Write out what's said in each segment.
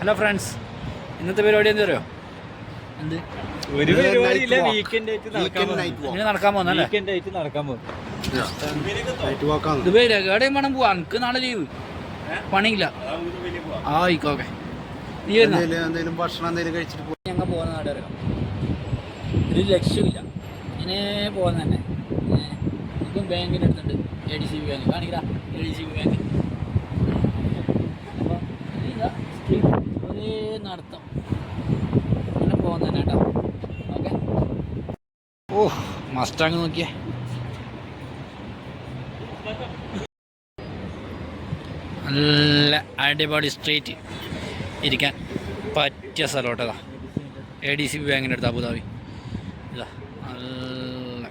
Hello friends ഇന്നത്തെ പരിപാടി എന്താ അറിയോ? എന്ത്? ഒരു പരിപാടിയില്ല വീക്കെൻഡ് ആയിട്ട് നടക്കാൻ. ഇങ്ങനെ നടക്കാൻ പോകുന്നല്ലേ വീക്കെൻഡ് ആയിട്ട് നടക്കാൻ പോകും എവിടെയും വേണം പോവാ എനിക്ക് നാളെ ലീവ് പണിയില്ല. ആ ആയിക്കോക്കെ നീ എന്തെങ്കിലും ഭക്ഷണം എന്തെങ്കിലും കഴിച്ചിട്ട് ഞങ്ങൾ പോകുന്ന നാട് അറിയാം? ഒരു ലക്ഷ്യമില്ല ഇങ്ങനെ പോകുന്ന തന്നെ. ഇപ്പം ബാങ്കിന്റെ അടുത്തുണ്ട്. A D C B bank കാണിക്കടാ. A D C B bank അപ്പോൾ ഇതാ സ്ട്രീറ്റ് ഒരേ നടത്തം. അങ്ങനെ പോകുന്നതന്നെ കേട്ടോ. ഓക്കെ. ഓ മസ്റ്റാങ് നോക്കിയേ. നല്ല അടിപൊളി സ്ട്രീറ്റ് ഇരിക്കാൻ പറ്റിയ സ്ഥലം എ ഡി സി ബി ബാങ്കിന്റെ അടുത്ത് അബുദാബി. ഇതാ നല്ല.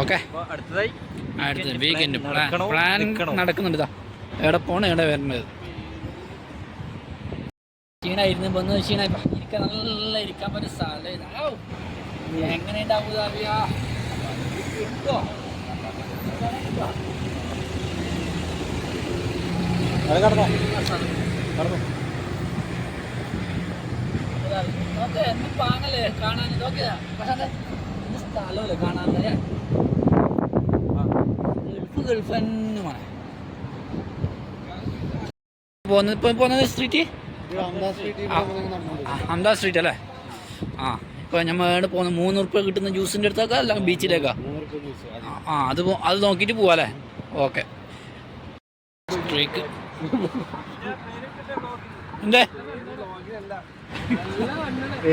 ഓക്കെ. അടുത്തതായി. അടുത്ത വീക്കെൻഡ് പ്ലാൻ പ്ലാൻ നടക്കുന്നുണ്ട് ഇതാ. എവിടെ പോകണം എവിടെ വരേണ്ടത് ക്ഷീണായിരുന്നു. വന്ന് ക്ഷീണായി. ഇരിക്കാൻ നല്ല ഇരിക്കാൻ പറ്റിയ സ്ഥലം എങ്ങനെ എങ്ങനെയുണ്ട് അബുദാബിയാ കിട്ടോ നോക്ക് എന്ത് പാങ്ങല്ലേ കാണാൻ? ഇതൊക്കെ പക്ഷെ അത് ഇത് സ്ഥലമല്ലേ കാണാൻ? തന്നെ ഗൾഫ് ഗൾഫ് തന്നെ പോകുന്നത് ഇപ്പം പോകുന്നത് സ്ട്രീറ്റ് അഹമ്മദാ സ്ട്രീറ്റ് അല്ലേ? ആ ഇപ്പോൾ നമ്മൾ പോകുന്നത് മൂന്ന് ഉറുപ്പ്യ കിട്ടുന്ന ജ്യൂസിന്റെ അടുത്തൊക്കെ അല്ല ബീച്ചിലേക്കാ. ആ, അത് അത് നോക്കിയിട്ട് പോവാ അല്ലേ? ഓക്കെ. സ്ട്രീക്ക് എന്തേ?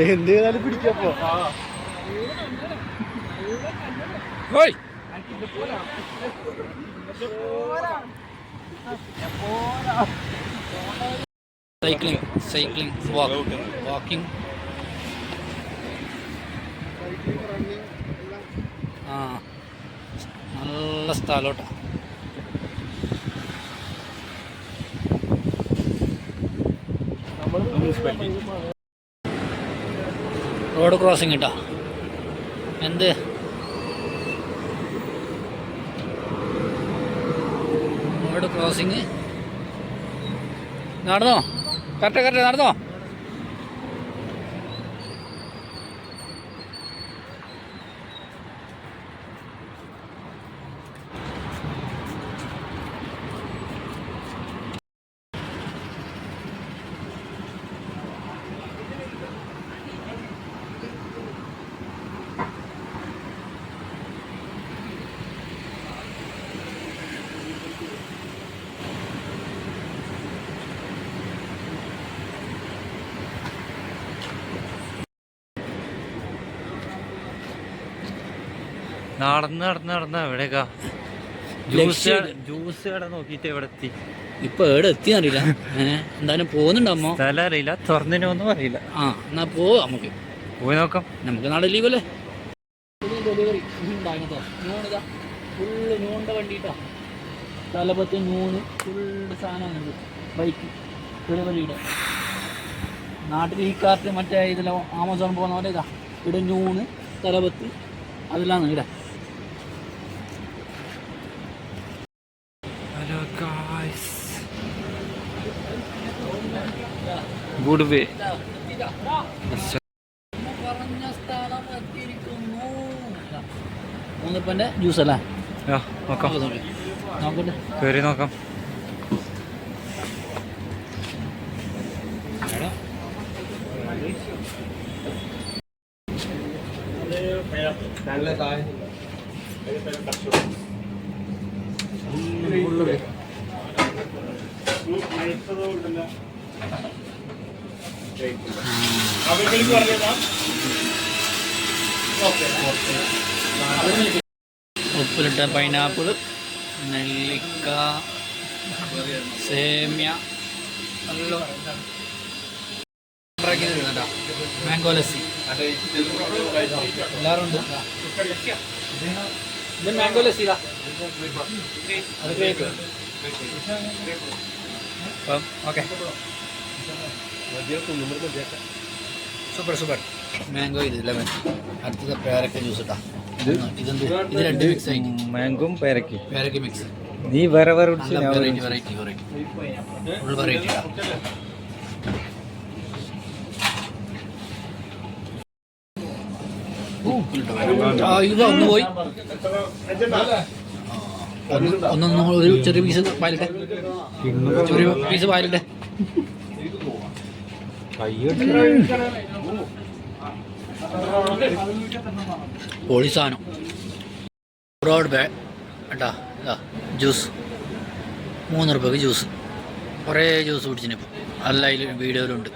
എന്ത് ചെയ്താലും പിടിക്കപ്പോ ഓയ്! സൈക്ലിംഗ് സൈക്ലിംഗ് വാക്ക് വാക്കിംഗ് ആ നല്ല സ്ഥലോട്ടോ. റോഡ് ക്രോസിംഗ് കേട്ടോ എന്ത്? റോഡ് ക്രോസിംഗ് നടന്നോ? കറക്റ്റ് കറക്റ്റ് നടന്നോ? നടന്ന് നടന്ന് നടന്ന് എവിടേക്കാ ജ്യൂസ് ജ്യൂസ് കട നോക്കിയിട്ട് എവിടെ എത്തി? ഇപ്പൊ എവിടെ എത്തി അറിയില്ല. എന്തായാലും പോകുന്നുണ്ടമ്മോ സ്ഥലം അറിയില്ല. തുറന്നിനൊന്നും അറിയില്ല ആ എന്നാ പോവാം നമുക്ക്. പോയി നോക്കാം. നമുക്ക് നാളെ ലീവ് ഡെലിവറി ഉണ്ടായിരുന്നോ നൂണിതാ ഫുള്ള് നൂണിന്റെ വണ്ടിട്ടാ തലപ്പത്ത് നൂണ് ഫുള്ള് സാധനമുണ്ട് ബൈക്ക് ഡെലിവറിയുടെ നാട്ടിൽ ഈ കാർട്ട് മറ്റേ ഇതിലോ ആമസോൺ പോകുന്ന പോലെ ഇതാ. ഇവിടെ നൂണ് തലപത്ത് അതിലാണ് ഇവിടെ hello guys good way juice അല്ലേ? നോക്കാം. നോക്ക്. നോക്കട്ടെ. കയറി ഉപ്പിലിട്ട പൈനാപ്പിൾ നെല്ലിക്ക സേമ്യ മാംഗോ ലസ്സി എല്ലാവരും ഉണ്ട്? ഇത് മാംഗോ ലസ്സി അത് cake appam okay. Super super. Mango ഇത് ലെമൺ അടുത്തത് പേരക്ക ജ്യൂസ് ഇട്ടാ. ഇതെന്ത്? ഇത് രണ്ട് മിക്സ് ആയിട്ട് മാംഗോം പേരക്ക. പേരക്ക മിക്സ് നീ വേറെ വേറെ variety variety variety full variety ഇത് ഒന്ന് പോയി. ഒന്ന് ഒരു ചെറിയ പീസ് പാലിട്ടെ ചെറിയ പീസ് പാലിട്ടെ പൊളി സാധനം. ബ്രോഡ് ബേ കേട്ടാ ജ്യൂസ് മൂന്ന് റുപ്യക്ക് ജ്യൂസ് കുറേ ജ്യൂസ് കുടിച്ചിന് നല്ല അതിൽ വീഡിയോയിലുണ്ട്.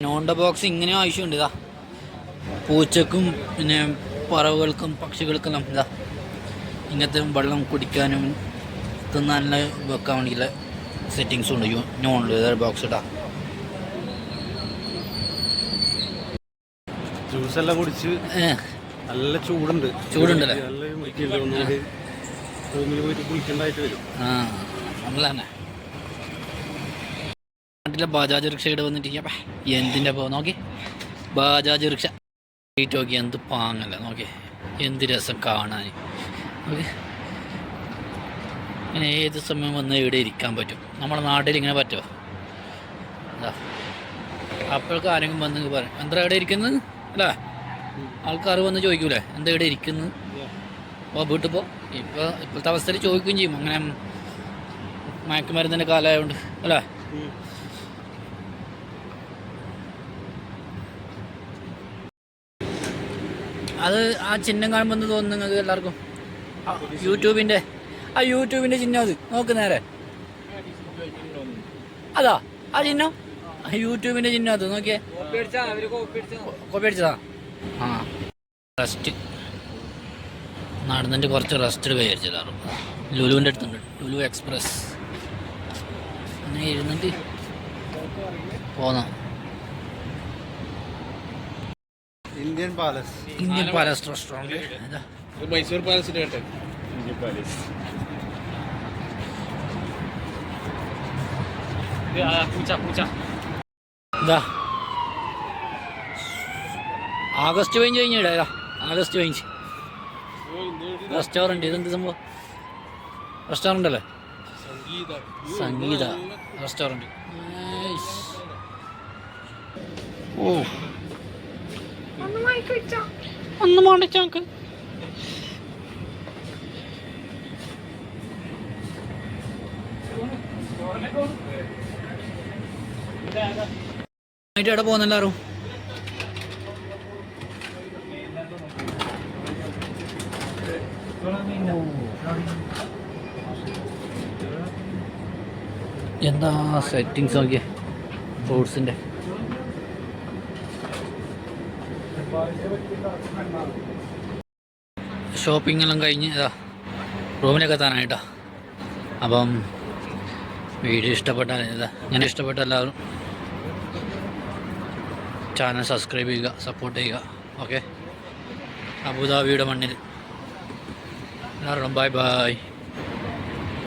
നോണ്ട ബോക്സ് ഇങ്ങനെ ആവശ്യമുണ്ട് ഇതാ. പൂച്ചക്കും പിന്നെ പറവുകൾക്കും പക്ഷികൾക്കെല്ലാം ഇതാ. ഇങ്ങനത്തെ വെള്ളം കുടിക്കാനും തിന്നാനുള്ള വെക്കാൻ വേണ്ടിയുള്ള സെറ്റിങ്സും ഉണ്ട്. നോണിൽ ബോക്സ് ഇടാം. ജ്യൂസ് എല്ലാം കുടിച്ച് നല്ല ചൂടുണ്ട്. ചൂടുണ്ടല്ലേ? റൂമിൽ പോയിട്ട് വരും. ആ നാട്ടിലെ ബജാജ് റിക്ഷ ഇവിടെ വന്നിട്ടിരിക്കാം എന്തിന്റെ പോ നോക്കി. ബജാജ് റിക്ഷ. നോക്കി എന്ത് പാങ്ങല്ല. നോക്കി. എന്ത് രസം കാണാൻ. ഇങ്ങനെ ഏത് സമയം വന്ന് ഇവിടെ ഇരിക്കാൻ പറ്റും? നമ്മുടെ നാട്ടിൽ ഇങ്ങനെ പറ്റുമോ എന്താ അപ്പോഴൊക്കെ ആരെങ്കിലും വന്ന് പറയും എന്താ ഇവിടെ ഇരിക്കുന്നത് അല്ലേ? ആൾക്കാർ വന്ന് ചോദിക്കൂലേ എന്താ ഇവിടെ ഇരിക്കുന്നു? അപ്പോൾ വീട്ടിൽ പോ. ഇപ്പോൾ ഇപ്പോഴത്തെ അവസ്ഥയിൽ ചോദിക്കുകയും ചെയ്യും. അങ്ങനെ മയക്കുമരുന്നിന്റെ കാലമായതുകൊണ്ട് അല്ലേ? അത് ആ ചിഹ്നം കാണുമ്പോൾ തോന്നുന്നു നിങ്ങൾക്ക് എല്ലാവർക്കും? യൂട്യൂബിന്റെ ആ യൂട്യൂബിന്റെ ചിഹ്നം അത്. നോക്ക് നേരെ. അതാ ആ ചിഹ്നം? യൂട്യൂബിന്റെ യൂട്യൂബിന്റെ ചിഹ്നം അത്. നോക്കിയേ. കോപ്പി അടിച്ചതാ. ആ. റെസ്റ്റ് നടന്നിട്ട് കുറച്ച് റെസ്റ്റ് വിചാരിച്ചതാണ് ലുലുവിന്റെ അടുത്തുണ്ട്. ലുലു എക്സ്പ്രസ് അങ്ങനെ ഇരുന്നിട്ട് പോന്ന. Indian palace Indian palace restaurant Mysore പാലസിന്റെ കേട്ടെ. പാലസ്. ആഗസ്റ്റ് പതിനഞ്ച് കഴിഞ്ഞിടാ ആഗസ്റ്റ് പതിനഞ്ച്. റെസ്റ്റോറന്റ് ഇതെന്ത് സംഭവം? റെസ്റ്റോറന്റ് അല്ലേ? സംഗീത. റെസ്റ്റോറന്റ് ഓ. ഒന്ന് മാണിച്ച ആയിട്ട് എവിടെ പോകുന്നെല്ലാരും എന്താ സെറ്റിങ്സ് നോക്കിയ? ഫ്രൂട്ട്സിന്റെ ഷോപ്പിംഗ് എല്ലാം കഴിഞ്ഞ് ഇതാ റൂമിലേക്ക് എത്താനായിട്ടാ. അപ്പം വീഡിയോ ഇഷ്ടപ്പെട്ടാൽ ഇതാ ഇങ്ങനെ ഇഷ്ടപ്പെട്ട എല്ലാവരും ചാനൽ സബ്സ്ക്രൈബ് ചെയ്യുക സപ്പോർട്ട് ചെയ്യുക. ഓക്കെ അബുദാബിയുടെ മണ്ണിൽ. എല്ലാവരും ബൈ ബൈ